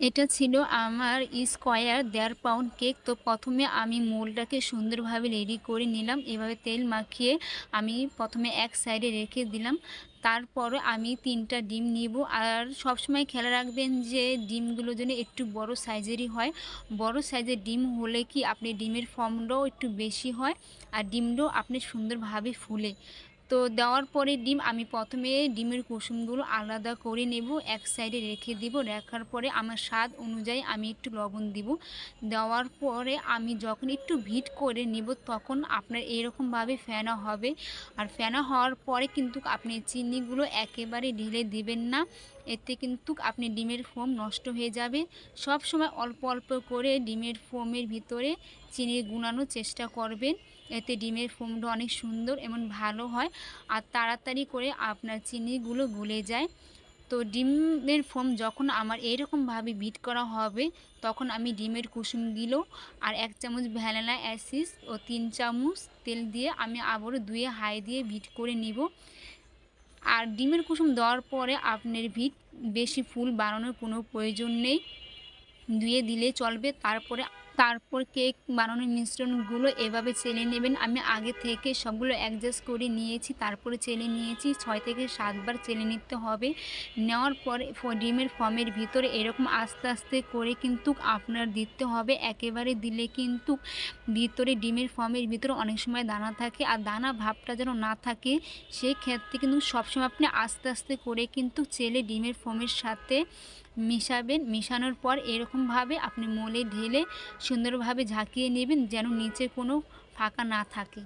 এটা ছিল আমার স্কোয়ার, দেড় পাউন্ড কেক তো প্রথমে আমি মোলটাকে সুন্দরভাবে রেডি করে নিলাম। এভাবে তেল মাখিয়ে আমি প্রথমে এক সাইডে রেখে দিলাম। তারপরে আমি তিনটা ডিম নিব। আর সবসময় খেয়াল রাখবেন যে ডিমগুলো যেন একটু বড় সাইজেরই হয়। বড় সাইজের ডিম হলে কি আপনি ডিমের ফর্মটাও একটু বেশি হয়। আর ডিমটাও আপনি সুন্দরভাবে ফুলে। তো দেওয়ার পরে ডিম, আমি প্রথমে ডিমের কুসুমগুলো আলাদা করে নেব, এক সাইডে রেখে দিব। রাখার পরে আমার স্বাদ অনুযায়ী আমি একটু লবণ দিব। দেওয়ার পরে আমি যখন একটু ভিট করে নেব, তখন আপনার এরকমভাবে ফেনা হবে। আর ফেনা হওয়ার পরে কিন্তু আপনি চিনিগুলো একেবারে ঢেলে দিবেন না। এতে কিন্তু আপনি ডিমের ফোম নষ্ট হয়ে যাবে। সব সময় অল্প অল্প করে ডিমের ফোমের ভিতরে চিনি গুনানোর চেষ্টা করবেন। এতে ডিমের ফোমটা অনেক সুন্দর এবং ভালো হয় আর তাড়াতাড়ি করে আপনার চিনিগুলো গুলে যায়। তো ডিমের ফোম যখন আমার এইরকমভাবে বিট করা হবে, তখন আমি ডিমের কুসুম কুসুমগুলো আর এক চামচ ভ্যানিলা অ্যাসিস ও তিন চামচ তেল দিয়ে আমি আবারও ধুয়ে হাই দিয়ে বিট করে নিব। আর ডিমের কুসুম দেওয়ার পরে আপনার ভিত বেশি ফুল বাড়ানোর কোনো প্রয়োজন নেই। ধুয়ে দিলে চলবে, তারপরে তারপর কেক বানানোর মিশ্রণগুলো এভাবে চেলে নেবেন। আমি আগে থেকে সবগুলো অ্যাডজাস্ট করে নিয়েছি, তারপরে চেলে নিয়েছি। ছয় থেকে সাতবার চেলে নিতে হবে। নেওয়ার পরে ডিমের ফর্মের ভিতরে এরকম আস্তে আস্তে করে কিন্তু আপনার দিতে হবে। একেবারে দিলে কিন্তু ভিতরে ডিমের ফর্মের ভিতরে অনেক সময় দানা থাকে আর দানা ভাবটা যেন না থাকে সেই ক্ষেত্রে কিন্তু সবসময় আপনি আস্তে আস্তে করে কিন্তু চেলে ডিমের ফর্মের সাথে মিশাবেন। মেশানোর পর এরকমভাবে আপনি মোলে ঢেলে সুন্দরভাবে ঝাঁকিয়ে নেবেন যেন নিচে কোনো ফাঁকা না থাকে।